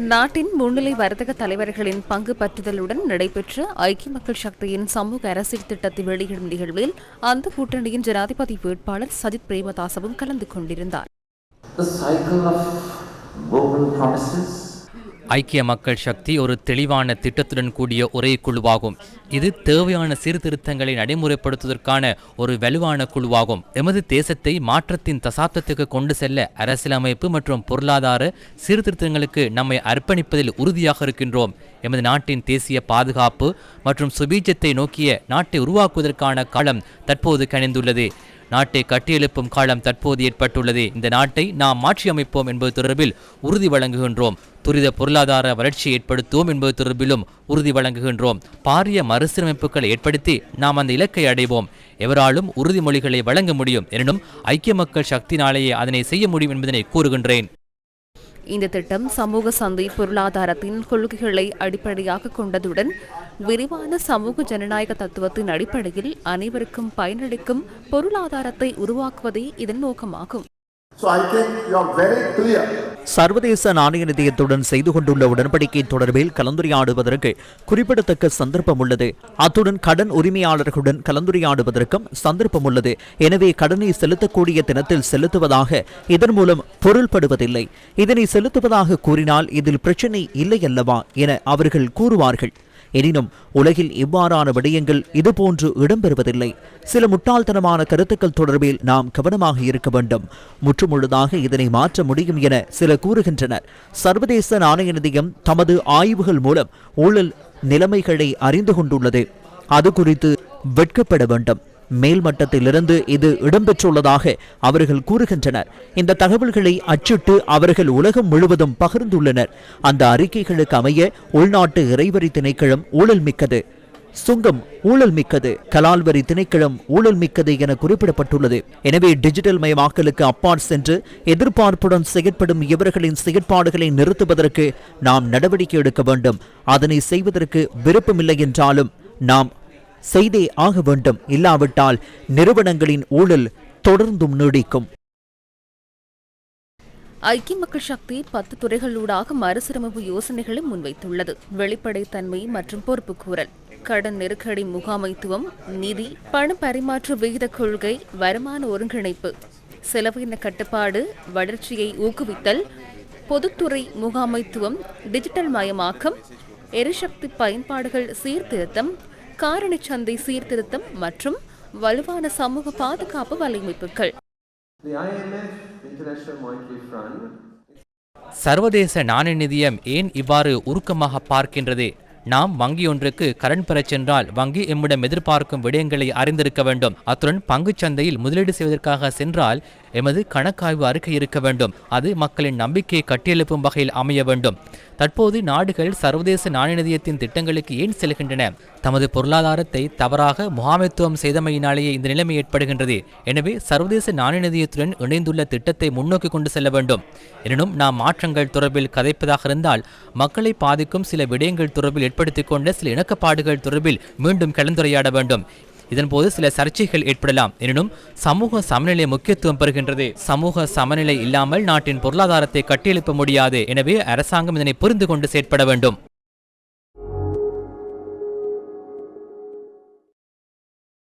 நாட்டின் முன்னிலை வர்த்தக தலைவர்களின் பங்கு பற்றுதலுடன் நடைபெற்ற ஐக்கிய மக்கள் சக்தியின் சமூக அரசியல் திட்டத்தை வெளியிடும் நிகழ்வில் அந்த கூட்டணியின் ஜனாதிபதி வேட்பாளர் சஜித் பிரேமதாசவும் கலந்து கொண்டிருந்தார். ஐக்கிய மக்கள் சக்தி ஒரு தெளிவான திட்டத்துடன் கூடிய ஒரே குழுவாகும். இது தேவையான சீர்திருத்தங்களை நடைமுறைப்படுத்துவதற்கான ஒரு வலுவான குழுவாகும். எமது தேசத்தை மாற்றத்தின் தசாப்தத்துக்கு கொண்டு செல்ல அரசியலமைப்பு மற்றும் பொருளாதார சீர்திருத்தங்களுக்கு நம்மை அர்ப்பணிப்பதில் உறுதியாக இருக்கின்றோம். எமது நாட்டின் தேசிய பாதுகாப்பு மற்றும் சுபீஜத்தை நோக்கிய நாட்டை உருவாக்குவதற்கான காலம் தற்போது கணிந்துள்ளது நாட்டை கட்டியெழுப்பும் காலம் தற்போது ஏற்பட்டுள்ளது. இந்த நாட்டை நாம் மாற்றியமைப்போம் என்பது தொடர்பில் உறுதி வழங்குகின்றோம். துரித பொருளாதார வளர்ச்சியை ஏற்படுத்துவோம் என்பது தொடர்பிலும் உறுதி வழங்குகின்றோம். பாரிய மறுசீரமைப்புகளை ஏற்படுத்தி நாம் அந்த இலக்கை அடைவோம். எவராலும் உறுதிமொழிகளை வழங்க முடியும். எனினும் ஐக்கிய மக்கள் சக்தினாலேயே அதனை செய்ய முடியும் என்பதனை கூறுகின்றேன். இந்த திட்டம் சமூக சந்தை பொருளாதாரத்தின் கொள்கைகளை அடிப்படையாக கொண்டதுடன் விரிவான சமூக ஜனநாயக தத்துவத்தின் அடிப்படையில் அனைவருக்கும் பயனளிக்கும் பொருளாதாரத்தை உருவாக்குவதே இதன் நோக்கமாகும் So I think you are very clear. சர்வதேச நாணய நிதியத்துடன் செய்து கொண்டுள்ள உடன்படிக்கை தொடர்பில் கலந்துரையாடுவதற்கு குறிப்பிடத்தக்க சந்தர்ப்பம் உள்ளது. அத்துடன் கடன் உரிமையாளர்களுடன் கலந்துரையாடுவதற்கும் சந்தர்ப்பம் உள்ளது. எனவே கடனை செலுத்தக்கூடிய தினத்தில் செலுத்துவதாக இதன் மூலம் பொருள்படுவதில்லை. இதனை செலுத்துவதாக கூறினால் இதில் பிரச்சினை இல்லை அல்லவா என அவர்கள் கூறுவார்கள். எனினும் உலகில் இவ்வாறான விடயங்கள் இதுபோன்று இடம்பெறுவதில்லை. சில முட்டாள்தனமான கருத்துக்கள் தொடர்பில் நாம் கவனமாக இருக்க வேண்டும். முற்றுமுழுதாக இதனை மாற்ற முடியும் என சில கூறுகின்றனர். சர்வதேச நாணய நிதியம் தமது ஆய்வுகள் மூலம் ஊழல் நிலைமைகளை அறிந்து கொண்டுள்ளது. அது குறித்து வெட்கப்பட வேண்டும். மேல்மட்டத்திலிருந்து இது இடம்பெற்றுள்ளதாக அவர்கள் கூறுகின்றனர். இந்த தகவல்களை அச்சிட்டு அவர்கள் உலகம் முழுவதும் பகிர்ந்துள்ளனர். அந்த அறிக்கைகளுக்கு அமைய உள்நாட்டு இறைவரி திணைக்களம் ஊழல் மிக்கது. சுங்கம் ஊழல் மிக்கது. கலால் வரி திணைக்களம் ஊழல் மிக்கது என குறிப்பிடப்பட்டுள்ளது. எனவே டிஜிட்டல் மயமாக்கலுக்கு அப்பால் சென்று எதிர்பார்ப்புடன் செயற்படும் இவர்களின் செயற்பாடுகளை நிறுத்துவதற்கு நாம் நடவடிக்கை எடுக்க வேண்டும். அதனை செய்வதற்கு விருப்பமில்லை என்றாலும் நாம் செய்தே ஆக வேண்டும். இல்லாவிட்டால் நிறுவனங்களின் ஊழல் தொடர்ந்தும் நீடிக்கும். ஐக்கிய மக்கள் சக்தி பத்து துறைகளூடாக மறுசீரமைப்பு யோசனைகளை முன்வைத்துள்ளது. வெளிப்படைத்தன்மை மற்றும் பொறுப்புக்கூறல் கடன் நெருக்கடி முகாமைத்துவம் நிதி பண பரிமாற்ற விகித கொள்கை வருமான ஒருங்கிணைப்பு. செலவின கட்டுப்பாடு வளர்ச்சியை ஊக்குவித்தல் பொதுத்துறை முகாமைத்துவம் டிஜிட்டல் மயமாக்கம் எரிசக்தி பயன்பாடுகள் சீர்திருத்தம் காரணி சந்தை சீர்திருத்தம் மற்றும் வலுவான சமூக பாதுகாப்பு வலையமைப்புகள். சர்வதேச நாணய நிதியம் ஏன் இவ்வாறு உருக்கமாக பார்க்கின்றது? நாம் வங்கி ஒன்றுக்கு கடன் பெறச் சென்றால் வங்கி எம்மிடம் எதிர்பார்க்கும் விடயங்களை அறிந்திருக்க வேண்டும். அத்துடன் பங்குச் சந்தையில் முதலீடு செய்வதற்காக சென்றால் எமது கணக்காய்வு அறிக்கை இருக்க வேண்டும். அது மக்களின் நம்பிக்கையை கட்டியெழுப்பும் வகையில் அமைய வேண்டும். தற்போது நாடுகள் சர்வதேச நாணய நிதியத்தின் திட்டங்களுக்கு ஏன் செல்கின்றன? தமது பொருளாதாரத்தை தவறாக முகாமைத்துவம் செய்தமையினாலேயே இந்த நிலைமை ஏற்படுகின்றது. எனவே சர்வதேச நாணய நிதியத்துடன் இணைந்துள்ள திட்டத்தை முன்னோக்கி கொண்டு செல்ல வேண்டும். எனினும் நாம் மாற்றங்கள் தொடர்பில் கதைப்பதாக இருந்தால் மக்களை பாதிக்கும் சில விடயங்கள் தொடர்பில் ஏற்படுத்திக் கொண்ட சில இணக்கப்பாடுகள் தொடர்பில் மீண்டும் கலந்துரையாட வேண்டும். இதன்போது சில சர்ச்சைகள் ஏற்படலாம். எனினும் சமூக சமநிலை முக்கியத்துவம் பெறுகின்றது. சமூக சமநிலை இல்லாமல் நாட்டின் பொருளாதாரத்தை கட்டியெழுப்ப முடியாது. எனவே அரசாங்கம் இதனை புரிந்து கொண்டு செயற்பட வேண்டும்.